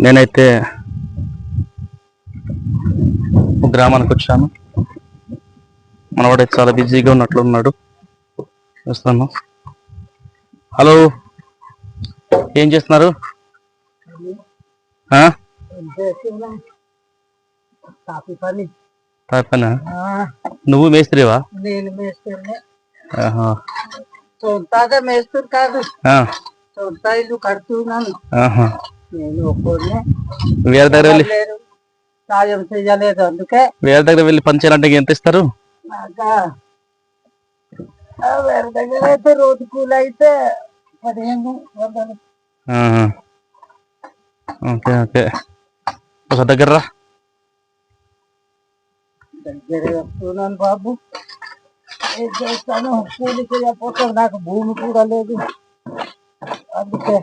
నేనైతే గ్రామానికి వచ్చాను. మనవాడైతే చాలా బిజీగా ఉన్నట్లు ఉన్నాడు. చూస్తాను హలో ఏం చేస్తున్నారు? తాపనా నువ్వు మేస్త్రివా? నేను. సొంతగా మేస్తురు కాదు. సొంత ఇల్లు కడుతున్నాను. నేను ఒక్కనే వేరే దగ్గర వెళ్ళి సాయం చెయ్యలేదు అందుకే. వేరే దగ్గర వెళ్ళి పని చేయాలంటే ఎంత ఇస్తారు? వేరే దగ్గర అయితే రోజు కూలి అయితే పదిహేను వందలు. Okay okay. ఒక దగ్గర దగ్గర వస్తున్నాను బాబు. ఏం చేస్తాను? కూలి చేయకపోతే నాకు భూమి కూడా లేదు. అందుకే